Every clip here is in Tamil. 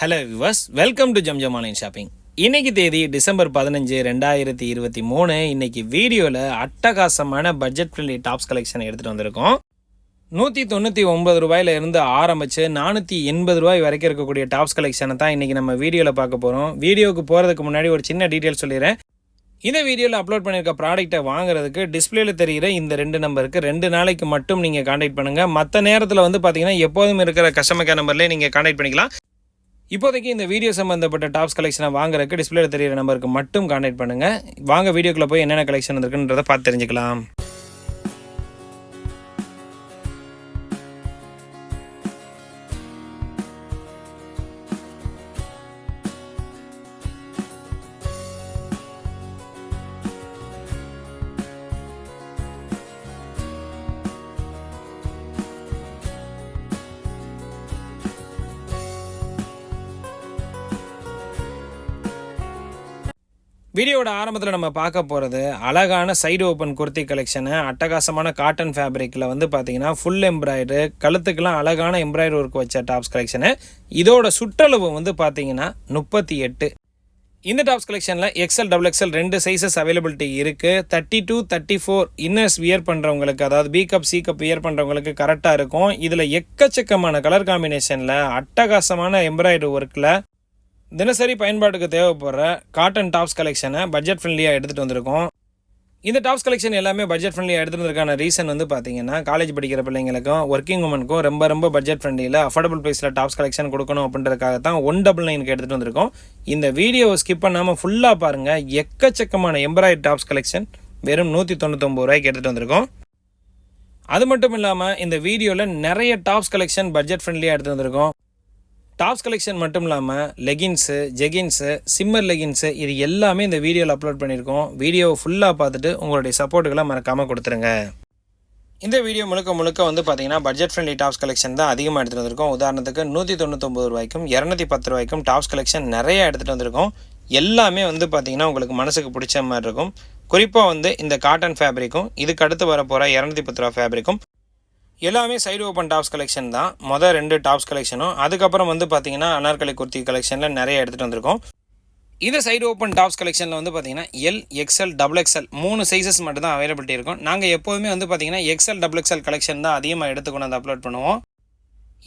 Hello Vilas welcome to Jamjam online shopping இன்னைக்கு தேதி டிசம்பர் பதினஞ்சு ரெண்டாயிரத்தி இருபத்தி மூணு. இன்னைக்கு வீடியோவில் அட்டகாசமான பட்ஜெட் ஃப்ரெண்ட்லி டாப்ஸ் கலெக்ஷன் எடுத்துகிட்டு வந்திருக்கோம். நூற்றி தொண்ணூற்றி ஒன்பது ரூபாயில இருந்து ஆரம்பித்து நானூற்றி எண்பது ரூபாய் வரைக்கும் இருக்கக்கூடிய டாப்ஸ் கலெக்ஷனை தான் இன்றைக்கி நம்ம வீடியோவில் பார்க்க போகிறோம் வீடியோவுக்கு போகிறதுக்கு முன்னாடி ஒரு சின்ன டீட்டெயில் சொல்லிடுறேன். இந்த வீடியோவில் அப்லோட் பண்ணியிருக்க ப்ராடக்ட்டை வாங்குறதுக்கு டிஸ்பிளேல தெரிகிற இந்த ரெண்டு நம்பருக்கு ரெண்டு நாளைக்கு மட்டும் நீங்கள் காண்டாக்ட் பண்ணுங்கள் மற்ற நேரத்தில் வந்து பார்த்தீங்கன்னா எப்போதும் இருக்கிற கஸ்டமர் கேர் நம்பர்லேயே நீங்கள் காண்டாக்ட் பண்ணிக்கலாம். இப்போதைக்கு இந்த வீடியோ சம்மந்தப்பட்ட டாப்ஸ் கலெக்ஷனை வாங்குறதுக்கு டிஸ்பிளேல தெரியிற நம்பருக்கு மட்டும் கான்டாக்ட் பண்ணுங்கள் வாங்க வீடியோக்குள்ளே போய் என்னென்ன கலெக்ஷன் இருக்குன்றதை பார்த்து தெரிஞ்சுக்கலாம். வீடியோட ஆரம்பத்தில் நம்ம பார்க்க போகிறது அழகான சைடு ஓப்பன் குர்த்தி கலெக்ஷனு அட்டகாசமான காட்டன் ஃபேப்ரிக்கில் வந்து பார்த்தீங்கன்னா ஃபுல் எம்ப்ராய்டு கழுத்துக்கெல்லாம் அழகான எம்ப்ராய்டு ஒர்க் வச்ச டாப்ஸ் கலெக்ஷனு இதோட சுற்றளவு வந்து பார்த்தீங்கன்னா முப்பத்தி எட்டு. இந்த டாப்ஸ் கலெக்ஷனில் எக்ஸல் டபுள் எக்ஸல் ரெண்டு சைஸஸ் அவைலபிலிட்டி இருக்குது thirty two thirty four inners wear பண்ணுறவங்களுக்கு அதாவது B cup C cup wear பண்ணுறவங்களுக்கு கரெக்டாக இருக்கும். இதில் எக்கச்சக்கமான கலர் காம்பினேஷனில் அட்டகாசமான எம்ப்ராய்டரி ஒர்க்கில் தினசரி பயன்பாட்டுக்கு தேவைப்படுற காட்டன் டாப்ஸ் கலெக்ஷனை பட்ஜெட் ஃப்ரெண்ட்லியாக எடுத்துகிட்டு வந்திருக்கோம். இந்த டாப்ஸ் கலெக்ஷன் எல்லாமே பட்ஜெட் ஃப்ரெண்ட்லியாக எடுத்துகிட்டு வந்திருக்கான ரீசன் வந்து பார்த்தீங்கன்னா காலேஜ் படிக்கிற பிள்ளைங்களுக்கும் ஒர்க்கிங் உமனுக்கும் ரொம்ப ரொம்ப பட்ஜெட் ஃப்ரெண்ட்லியில் அஃபோர்டபுள் ப்ரைஸில் டாப்ஸ் கலெக்ஷன் கொடுக்கணும் அப்படின்றதுக்காக தான் ஒன் டபுள் நைனுக்கு எடுத்துகிட்டு வந்திருக்கோம். இந்த வீடியோவை ஸ்கிப் பண்ணாமல் ஃபுல்லாக பாருங்கள் எக்கச்சக்கமான எம்ப்ராய்டரி டாப்ஸ் கலெக்ஷன் வெறும் நூற்றி தொண்ணூத்தொம்பது ரூபாய்க்கு எடுத்துகிட்டு வந்திருக்கோம். அது மட்டும் இல்லாமல் இந்த வீடியோவில் நிறைய டாப்ஸ் கலெக்ஷன் பட்ஜெட் ஃப்ரெண்ட்லியாக எடுத்து வந்திருக்கோம். டாப்ஸ் கலெக்ஷன் மட்டும் இல்லாமல் லெகின்ஸு ஜெகின்ஸு சிம்மர் லெகின்ஸு இது எல்லாமே இந்த வீடியோவில் அப்லோட் பண்ணியிருக்கோம். வீடியோவை ஃபுல்லாக பார்த்துட்டு உங்களுடைய சப்போர்ட்டுகளை மறக்காமல் கொடுத்துருங்க. இந்த வீடியோ முழுக்க முழுக்க வந்து பார்த்தீங்கன்னா பட்ஜெட் ஃப்ரெண்ட்லி டாப்ஸ் கலெக்ஷன் தான் அதிகமாக எடுத்துகிட்டு வந்திருக்கோம். உதாரணத்துக்கு நூற்றி தொண்ணூத்தொம்பது ரூபாய்க்கும் இரநூத்தி பத்து ரூபாய்க்கும் டாப்ஸ் கலெக்ஷன் நிறைய எடுத்துகிட்டு வந்திருக்கோம். எல்லாமே வந்து பார்த்தீங்கன்னா உங்களுக்கு மனசுக்கு பிடிச்ச மாதிரி இருக்கும். குறிப்பாக வந்து இந்த காட்டன் ஃபேப்ரிக்கும் இதுக்கு அடுத்து வர போகிற இரநூத்தி பத்து ரூபா ஃபேப்ரிக்கும் எல்லாமே சைடு ஓப்பன் டாப்ஸ் கலெக்ஷன் தான். மொதல் ரெண்டு டாப்ஸ் கலெக்ஷனும். அதுக்கப்புறம் வந்து பார்த்தீங்கன்னா அனார்கலி குர்த்தி கலெக்ஷனில் நிறைய எடுத்துகிட்டு வந்திருக்கோம். இந்த சைடு ஓப்பன் டாப்ஸ் கலெக்ஷனில் வந்து பார்த்தீங்கன்னா எல் எக்ஸ்எல் டபுள் எக்ஸ்எல் மூணு சைஸஸ் மட்டும் தான் அவைலபிலிட்டி இருக்கும். நாங்கள் எப்போதுமே வந்து பார்த்தீங்கன்னா எக்ஸ்எல் டபுள் எக்ஸ்எல் கலெக்ஷன் தான் அதிகமாக எடுத்துக்கொண்டு வந்து அப்லோட் பண்ணுவோம்.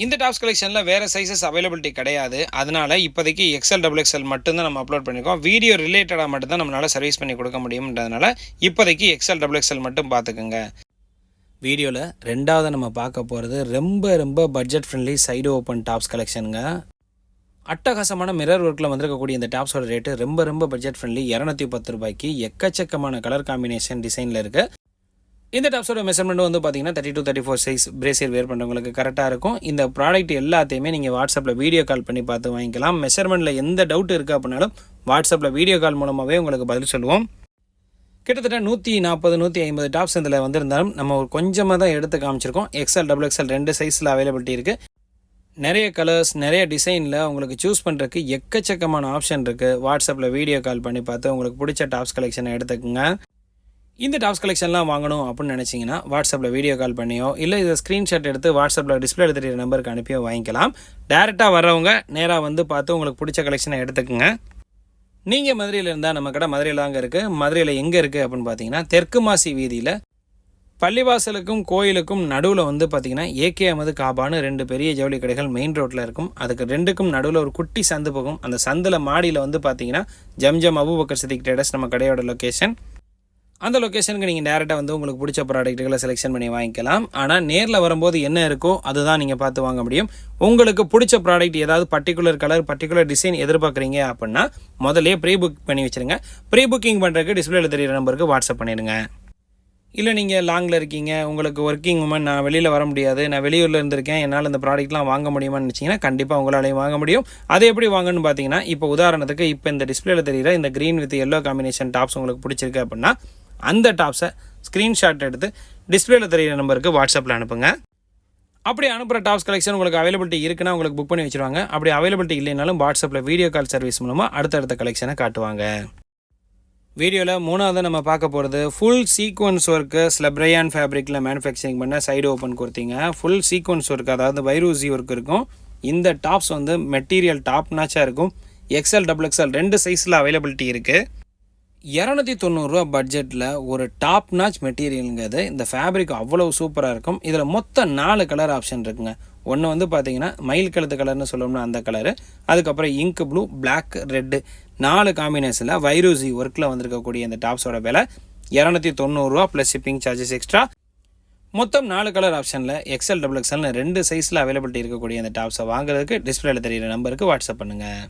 இந்த டாப்ஸ் கலெக்ஷனில் வேறு சைஸஸ் அவைலபிலிட்டி கிடையாது. அதனால இப்போதைக்கு எக்ஸ்எல் டபுள் எக்ஸ்எல் மட்டும்தான் நம்ம அப்லோட் பண்ணியிருக்கோம் வீடியோ ரிலேட்டடாக மட்டும் தான் நம்மளால் சர்வீஸ் பண்ணி கொடுக்க முடியும்ன்றதுனால இப்போதைக்கு எக்ஸ்எல் டபுள் எக்ஸ்எல் மட்டும் பார்த்துக்குங்க வீடியோவில் ரெண்டாவது நம்ம பார்க்க போகிறது ரொம்ப ரொம்ப budget friendly side open tops கலெக்ஷனுங்க அட்டகாசமான மிரர் ஒர்க்கில் வந்திருக்கக்கூடிய இந்த டாப்ஸோட ரேட்டு ரொம்ப ரொம்ப பட்ஜெட் ஃப்ரெண்ட்லி இரநூத்தி பத்து ரூபாய்க்கு எக்கச்சக்கமான கலர் காம்பினேஷன் டிசைனில் இருக்குது இந்த டாப்ஸோட மெஷர்மெண்ட் வந்து பார்த்தீங்கன்னா thirty two thirty four size brassiere wear பண்ணுறவங்களுக்கு கரெக்டாக இருக்கும். இந்த ப்ராடக்ட் எல்லாத்தையுமே நீங்கள் வாட்ஸ்அப்பில் வீடியோ கால் பண்ணி பார்த்து வாங்கிக்கலாம். மெஷர்மெண்ட்டில் எந்த டவுட் இருக்குது அப்படின்னாலும் வாட்ஸ்அப்பில் வீடியோ கால் மூலமாகவே உங்களுக்கு பதில் சொல்லுவோம். கிட்டத்தட்ட நூற்றி நாற்பது நூற்றி ஐம்பது டாப்ஸ் இதில் வந்திருந்தாலும் நம்ம ஒரு கொஞ்சமாக தான் எடுத்து காமிச்சிருக்கோம். எக்ஸ்எல் டபுள் எக்ஸ்எல் ரெண்டு சைஸில் அவைலபிலிட்டி இருக்குது நிறைய கலர்ஸ் நிறைய டிசைனில் உங்களுக்கு சூஸ் பண்ணுறதுக்கு எக்கச்சக்கமான ஆப்ஷன் இருக்குது வாட்ஸ்அப்பில் வீடியோ கால் பண்ணி பார்த்து உங்களுக்கு பிடிச்ச டாப்ஸ் கலெக்ஷனை எடுத்துக்கோங்க. இந்த டாப்ஸ் கலெக்ஷன்லாம் வாங்கணும் அப்படின்னு நினச்சிங்கன்னா வாட்ஸ்அப்பில் வீடியோ கால் பண்ணியோ இல்லை இதை ஸ்க்ரீன்ஷாட் எடுத்து வாட்ஸ்அப்பில் டிஸ்பிளே தெரியிற நம்பருக்கு அனுப்பியோ வாங்கிக்கலாம். டேரெக்டாக வர்றவங்க நேராக வந்து பார்த்து உங்களுக்கு பிடிச்ச கலெக்ஷனை எடுத்துக்கோங்க. நீங்கள் மதுரையில் இருந்தால் நம்ம கடை மதுரையில் தாங்க இருக்குது மதுரையில் எங்கே இருக்குது அப்படின்னு பார்த்தீங்கன்னா தெற்கு மாசி வீதியில் பள்ளிவாசலுக்கும் கோயிலுக்கும் நடுவில் வந்து பார்த்தீங்கன்னா ஏகே அமது காபான்னு ரெண்டு பெரிய ஜவுளி கடைகள் மெயின் ரோட்டில் இருக்கும். அதுக்கு ரெண்டுக்கும் நடுவில் ஒரு குட்டி சந்து போகும். அந்த சந்தில் மாடியில் வந்து பார்த்தீங்கன்னா ஜம்ஜம் அபுபக்கர் சித்திக் ட்ரேடர்ஸ் நம்ம கடையோட லொக்கேஷன் அந்த லொக்கேஷனுக்கு நீங்கள் டேரெக்டாக வந்து உங்களுக்கு பிடிச்ச ப்ராடக்ட்டுகளை செலெக்ஷன் பண்ணி வாங்கிக்கலாம். ஆனால் நேரில் வரும்போது என்ன இருக்கோ அதுதான் நீங்கள் பார்த்து வாங்க முடியும். உங்களுக்கு பிடிச்ச ப்ராடக்ட் ஏதாவது பர்டிகுலர் கலர் பர்டிகுலர் டிசைன் எதிர்பார்க்குறீங்க அப்படின்னா முதலே ப்ரீ புக் பண்ணி வச்சுருங்க. ப்ரீ புக்கிங் பண்ணுறதுக்கு டிஸ்பிளேல தெரியிற நம்பருக்கு வாட்ஸ்அப் பண்ணிடுங்க. இல்லை நீங்கள் லாங்கில் இருக்கீங்க உங்களுக்கு ஒர்க்கிங் உமன் நான் வெளியில் வர முடியாது நான் வெளியூரில் இருந்திருக்கேன் என்னால் இந்த ப்ராடக்ட்லாம் வாங்க முடியுமான்னு நினச்சிங்கன்னா கண்டிப்பாக உங்களாலையும் வாங்க முடியும். அதை எப்படி வாங்கன்னு பார்த்தீங்கன்னா இப்போ உதாரணத்துக்கு இப்போ இந்த டிஸ்பிளேல தெரியுற இந்த green with yellow combination tops உங்களுக்கு பிடிச்சிருக்கு அப்படின்னா அந்த டாப்ஸை ஸ்க்ரீன்ஷாட் எடுத்து டிஸ்பிளேல தெரியிற நம்பருக்கு வாட்ஸ்அப்பில் அனுப்புங்க. அப்படி அனுப்புகிற டாப்ஸ் கலெக்ஷன் உங்களுக்கு அவைலபிலிட்டி இருக்குன்னா உங்களுக்கு புக் பண்ணி வச்சுருவாங்க. அப்படி அவைலபிலிட்டி இல்லைனாலும் வாட்ஸ்அப்பில் வீடியோ கால் சர்வீஸ் மூலமாக அடுத்தடுத்த கலெக்ஷனை காட்டுவாங்க. வீடியோவில் மூணாவது நம்ம பார்க்க போகிறது ஃபுல் சீக்வன்ஸ் ஒர்க்கு ஸ்லப்ரையான் ஃபேப்ரிக்கில் மேனுஃபேக்சரிங் பண்ண சைடு ஓப்பன் கொடுத்தீங்க ஃபுல் சீக்வன்ஸ் ஒர்க் அதாவது வைரூசி ஒர்க் இருக்கும். இந்த டாப்ஸ் வந்து மெட்டீரியல் டாப் நாச்சாக இருக்கும். எக்ஸ்எல் டபுள் எக்ஸ்எல் ரெண்டு சைஸில் அவைலபிலிட்டி இருக்குது இரநூத்தி தொண்ணூறுரூவா பட்ஜெட்டில் ஒரு டாப் நாச் மெட்டீரியலுங்கிறது இந்த ஃபேப்ரிக் அவ்வளோ சூப்பராக இருக்கும். இதில் மொத்தம் நாலு கலர் ஆப்ஷன் இருக்குங்க. ஒன்று வந்து பார்த்தீங்கன்னா மயில் கழுத்து கலர்னு சொல்லணும்னா அந்த கலரு அதுக்கப்புறம் இங்க் ப்ளூ பிளாக் ரெட்டு நாலு காம்பினேஷனில் வைரூசி ஒர்க்கில் வந்திருக்கக்கூடிய இந்த டாப்ஸோட விலை இரநூத்தி தொண்ணூறுரூவா ப்ளஸ் ஷிப்பிங் சார்ஜஸ் எக்ஸ்ட்ரா மொத்தம் நாலு கலர் ஆப்ஷனில் எக்ஸ்எல் டபுள் எக்ஸ்எல்னு ரெண்டு சைஸில் அவைலபிலிட்டி இருக்கக்கூடிய இந்த டாப்ஸை வாங்குறதுக்கு டிஸ்பிளேல தெரியிற நம்பருக்கு வாட்ஸ்அப் பண்ணுங்கள்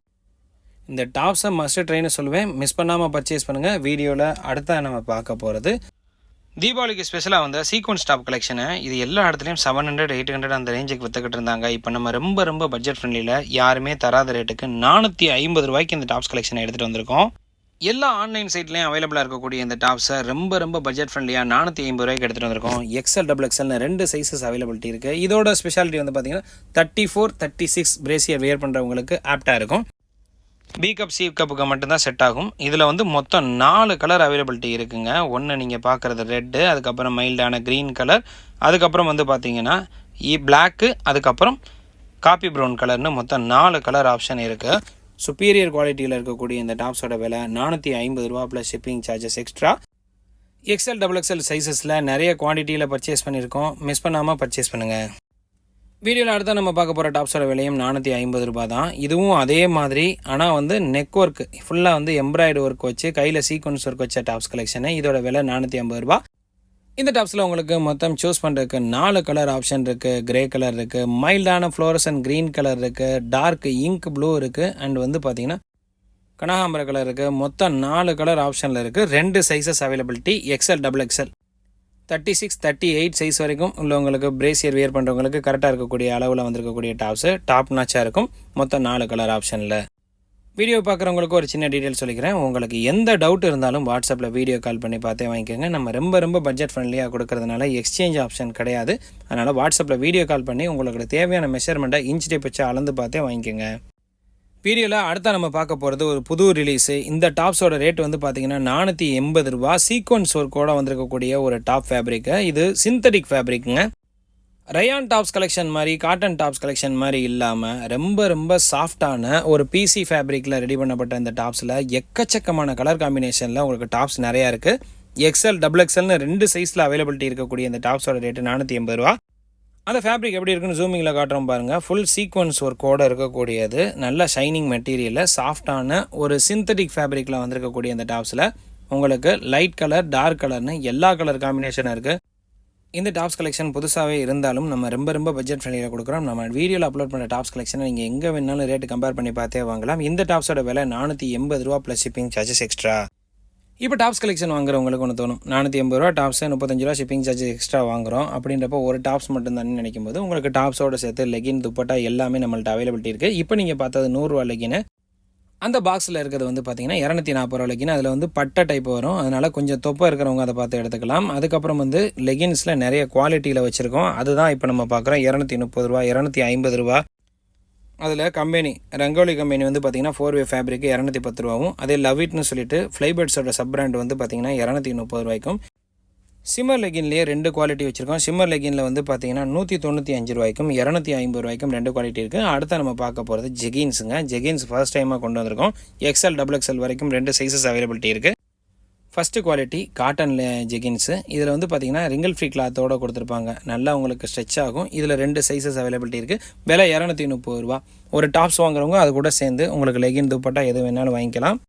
இந்த டாப்ஸை மஸ்ட் ட்ரைன்னு சொல்லுவேன். மிஸ் பண்ணாமல் பர்ச்சேஸ் பண்ணுங்கள் வீடியோவில் அடுத்த நம்ம பார்க்க போகிறது தீபாவளிக்கு ஸ்பெஷலாக வந்த சீக்வன்ஸ் டாப் கலெக்ஷனை இது எல்லா இடத்துலையும் செவன் ஹண்ட்ரட் எயிட் ஹண்ட்ரட் அந்த ரேஞ்சுக்கு விற்றுக்கிட்டு இருந்தாங்க. இப்போ நம்ம ரொம்ப ரொம்ப பட்ஜெட் ஃப்ரெண்ட்லியில் யாருமே தராத ரேட்டுக்கு நானூற்றி ஐம்பது ரூபாய்க்கு இந்த டாப்ஸ் கலெக்ஷனை எடுத்துகிட்டு வந்திருக்கோம். எல்லா ஆன்லைன் சைட்லேயும் அவைலபிளாக இருக்கக்கூடிய இந்த டாப்ஸை ரொம்ப ரொம்ப பட்ஜெட் ஃப்ரெண்ட்லியாக நானூற்றி ஐம்பது ரூபாய்க்கு எடுத்துகிட்டு வந்திருக்கோம். எக்ஸ்எல் டபுள் எக்ஸ்எல்னு ரெண்டு சைஸஸ் அவைலபிலிட்டி இருக்குது இதோட ஸ்பெஷாலிட்டி வந்து பார்த்தீங்கன்னா thirty four thirty six brassiere wear பண்ணுறவங்களுக்கு ஆப்டாக இருக்கும். பி கப் சி கப்புக்கு மட்டும்தான் செட் ஆகும். இதில் வந்து மொத்தம் நாலு கலர் அவைலபிலிட்டி இருக்குங்க. ஒன்று நீங்கள் பார்க்குறது ரெட்டு அதுக்கப்புறம் மைல்டான க்ரீன் கலர் அதுக்கப்புறம் வந்து பார்த்தீங்கன்னா இ e பிளாக்கு அதுக்கப்புறம் காப்பி ப்ரௌன் கலர்னு மொத்தம் நாலு கலர் ஆப்ஷன் இருக்குது சுப்பீரியர் குவாலிட்டியில் இருக்கக்கூடிய இந்த டாப்ஸோட விலை நானூற்றி ஐம்பது ரூபா plus shipping charges extra XL double XL சைஸஸில் நிறைய குவான்டிட்டியில் பர்ச்சேஸ் பண்ணியிருக்கோம். மிஸ் பண்ணாமல் பர்ச்சேஸ் பண்ணுங்கள் வீடியோவில் அடுத்த நம்ம பார்க்க போகிற டாப்ஸோட விலையும் நானூற்றி ஐம்பது ரூபா தான். இதுவும் அதே மாதிரி ஆனால் வந்து நெக் ஒர்க் ஃபுல்லாக வந்து எம்ப்ராய்டு ஒர்க் வச்சு கையில் சீக்வன்ஸ் ஒர்க் வச்ச டாப்ஸ் கலெக்ஷனு இதோட விலை நானூற்றி ஐம்பது ரூபா இந்த டாப்ஸில் உங்களுக்கு மொத்தம் சூஸ் பண்ணுறதுக்கு நாலு கலர் ஆப்ஷன் இருக்குது கிரே கலர் இருக்குது மைல்டான ஃப்ளோரஸ் அண்ட் க்ரீன் கலர் இருக்குது டார்க் இங்க் ப்ளூ இருக்குது அண்ட் வந்து பார்த்தீங்கன்னா கனகாம்பர கலர் இருக்குது மொத்தம் நாலு கலர் ஆப்ஷனில் இருக்குது ரெண்டு sizes availability XL double XL thirty six thirty eight size வரைக்கும் உள்ளவங்களுக்கு பிரேசியர் வியர் பண்ணுறவங்களுக்கு கரெக்டாக இருக்கக்கூடிய அளவில் வந்திருக்கக்கூடிய டாப்ஸு டாப் நாச்சாக இருக்கும். மொத்தம் நாலு கலர் ஆப்ஷனில் வீடியோ பார்க்குறவங்களுக்கு ஒரு சின்ன டீட்டெயில் சொல்லிக்கிறேன். உங்களுக்கு எந்த டவுட் இருந்தாலும் வாட்ஸ்அப்பில் வீடியோ கால் பண்ணி பார்த்தே வாங்கிக்கோங்க. நம்ம ரொம்ப ரொம்ப பட்ஜெட் ஃப்ரெண்ட்லியாக கொடுக்கறதுனால எக்ஸ்சேஞ்ச் ஆப்ஷன் கிடையாது. அதனால் வாட்ஸ்அப்பில் வீடியோ கால் பண்ணி உங்களுக்கு தேவையான மெஷர்மெண்ட்டை இன்ச் டேப் வச்சு அளந்து பார்த்தே வாங்கிக்கோங்க. பீரியடில் அடுத்த நம்ம பார்க்க போகிறது ஒரு புது ரிலீஸு இந்த டாப்ஸோட ரேட் வந்து பார்த்தீங்கன்னா நானூற்றி எண்பது ரூபா. சீக்வன்ஸ் ஒர்க்கோட வந்திருக்கக்கூடிய ஒரு டாப் ஃபேப்ரிக்கு இது சிந்தட்டிக் ஃபேப்ரிக்குங்க ரயான் டாப்ஸ் கலெக்ஷன் மாதிரி காட்டன் டாப்ஸ் கலெக்ஷன் மாதிரி இல்லாமல் ரொம்ப ரொம்ப சாஃப்டான ஒரு பிசி ஃபேப்ரிக்கில் ரெடி பண்ணப்பட்ட இந்த டாப்ஸில் எக்கச்சக்கமான கலர் காம்பினேஷனில் உங்களுக்கு டாப்ஸ் நிறையா இருக்குது எக்ஸ்எல் டபுள் எக்ஸ்எல்னு ரெண்டு சைஸில் அவைலபிலிட்டி இருக்கக்கூடிய இந்த டாப்ஸோட ரேட்டு நானூற்றி எண்பது ரூபா. அந்த ஃபேப்ரிக் எப்படி இருக்குன்னு ஜூமிங்கில் காட்டுறோம் பாருங்கள் ஃபுல் சீக்வன்ஸ் ஒர்க்கோடு இருக்கக்கூடியது. நல்ல ஷைனிங் மெட்டீரியலில் சாஃப்டான ஒரு சிந்தட்டிக் ஃபேப்ரிக்கில் வந்திருக்கக்கூடிய இந்த டாப்ஸில் உங்களுக்கு லைட் கலர் டார்க் கலர்னு எல்லா கலர் காம்பினேஷனும் இருக்குது இந்த டாப்ஸ் கலெக்ஷன் புதுசாகவே இருந்தாலும் நம்ம ரொம்ப ரொம்ப பட்ஜெட் ஃப்ரெண்ட்லியில் கொடுக்குறோம். நம்ம வீடியோவில் அப்லோட் பண்ணுற டாப்ஸ் கலெக்ஷனை நீங்கள் எங்கே வேணாலும் ரேட்டு கம்பேர் பண்ணி பார்த்தே வாங்கலாம். இந்த டாப்ஸோட விலை நானூற்றி எண்பது ரூபா ப்ளஸ் ஷிப்பிங் சார்ஜஸ் எக்ஸ்ட்ரா இப்போ டாப்ஸ் கலெக்ஷன் வாங்குறவங்களுக்கு ஒன்று தோணும். நானூற்றி எண்பது ரூபா டாப்ஸ் முப்பத்தஞ்சு ரூபா ஷிப்பிங் சார்ஜ் எக்ஸ்ட்ரா வாங்குறோம். அப்படின்றப்போ ஒரு டாப்ஸ் மட்டும் தான் நினைக்கும் போது உங்களுக்கு டாப்ஸோட சேர்த்து லெகின் துப்பட்டா எல்லாமே நம்மள்ட்ட அவைலபிலிட்டி இருக்குது இப்போ நீங்கள் பார்த்தது நூறுரூவா லெகின் அந்த பாக்ஸில் இருக்கிறது வந்து பார்த்தீங்கன்னா இரநூத்தி நாற்பது ரூபா லெகின் அதில் வந்து பட்டை டைப் வரும். அதனால் கொஞ்சம் தொப்பை இருக்கிறவங்க அதை பார்த்து எடுத்துக்கலாம். அதுக்கப்புறம் வந்து லெகின்ஸில் நிறைய குவாலிட்டியில் வச்சுருக்கோம். அதுதான் இப்போ நம்ம பார்க்குறோம். இரநூத்தி முப்பது ரூபா இரநூத்தி ஐம்பது ரூபா அதில் கம்பெனி ரங்கோலி கம்பெனி வந்து பார்த்தீங்கன்னா ஃபோர் வே ஃபேப்ரிக்கு இரநூத்தி பத்து ரூபாவும் அதே லவ்இட்னு சொல்லிட்டு ஃப்ளைபர்ட்ஸோட சப் பிராண்ட் வந்து பார்த்தீங்கன்னா இரநூத்தி முப்பது ரூபாய்க்கும். சிம்மர் லெகின்லேயே ரெண்டு குவாலிட்டி வச்சுருக்கோம். சிம்மர் லெகினில் வந்து பார்த்தீங்கன்னா நூற்றி தொண்ணூற்றி அஞ்சு ரூபாய்க்கும் இரநூத்தி ஐம்பது ரூபாய்க்கும் ரெண்டு குவாலிட்டி இருக்குது அடுத்து நம்ம பார்க்க போகிறது ஜெகின்ஸுங்க ஜெகின்ஸ் ஃபர்ஸ்ட் டைமாக கொண்டு வந்திருக்கோம். எக்ஸ்எல் டபுள் எக்ஸ்எல் வரைக்கும் ரெண்டு சைஸஸ் அவைலபிலிட்டி இருக்குது ஃபஸ்ட்டு குவாலிட்டி காட்டன் ஜெகின்ஸு இதில் வந்து பார்த்திங்கன்னா ரிங்கல் ஃப்ரீ கிளாத்தோடு கொடுத்துருப்பாங்க. நல்லா உங்களுக்கு ஸ்ட்ரெச் ஆகும். இதில் ரெண்டு சைஸஸ் அவைலபிலிட்டி இருக்குது விலை இரநூத்தி முப்பது ரூபா. ஒரு டாப்ஸ் வாங்குறவங்க அது கூட சேர்ந்து உங்களுக்கு லெகின் துப்பட்டா எது வேணாலும் வாங்கிக்கலாம்.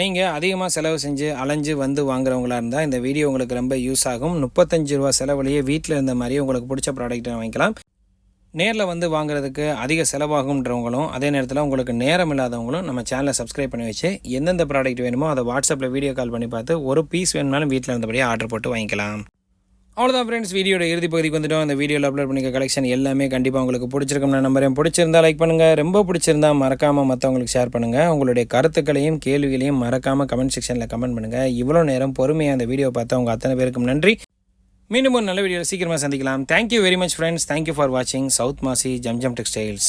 நீங்கள் அதிகமாக செலவு செஞ்சு அலைஞ்சு வந்து வாங்குறவங்களா இருந்தால் இந்த வீடியோ உங்களுக்கு ரொம்ப யூஸ் ஆகும். முப்பத்தஞ்சு ரூபா செலவுலேயே வீட்டில் இருந்த மாதிரி உங்களுக்கு பிடிச்ச ப்ராடக்ட்டை வாங்கிக்கலாம். நேரில் வந்து வாங்குறதுக்கு அதிக செலவாகும்ன்றவங்களும் அதே நேரத்தில் உங்களுக்கு நேரம் இல்லாதவங்களும் நம்ம சேனலை சப்ஸ்கிரைப் பண்ணி வச்சு எந்தெந்த ப்ராடக்ட் வேணுமோ அதை வாட்ஸ்அப்பில் வீடியோ கால் பண்ணி பார்த்து ஒரு பீஸ் வேணும்னாலும் வீட்டில் இருந்தபடியே ஆர்டர் போட்டு வாங்கிக்கலாம். அவ்வளோதான் ஃப்ரெண்ட்ஸ் வீடியோட இறுதி பகுதிக்கு வந்துட்டோம். அந்த வீடியோவில் அப்லோட் பண்ணிக்க கலெக்ஷன் எல்லாமே கண்டிப்பாக உங்களுக்கு பிடிச்சிருக்கும்னு நம்புறேன். பிடிச்சிருந்தா லைக் பண்ணுங்கள் ரொம்ப பிடிச்சிருந்தா மறக்காமல் மற்றவங்களுக்கு ஷேர் பண்ணுங்கள் உங்களுடைய கருத்துக்களையும் கேள்விகளையும் மறக்காமல் கமெண்ட் செக்ஷனில் கமெண்ட் பண்ணுங்கள் இவ்வளோ நேரம் பொறுமையாக அந்த வீடியோ பார்த்தா உங்கள் அத்தனை பேருக்கும் நன்றி. மீண்டும் ஒரு நல்ல வீடியோ சீக்கிரமாக சந்திக்கலாம். Thank you very much friends thank you for வாட்சிங் சவுத் மாசி ஜம்ஜம் டெக்ஸ்டைல்ஸ்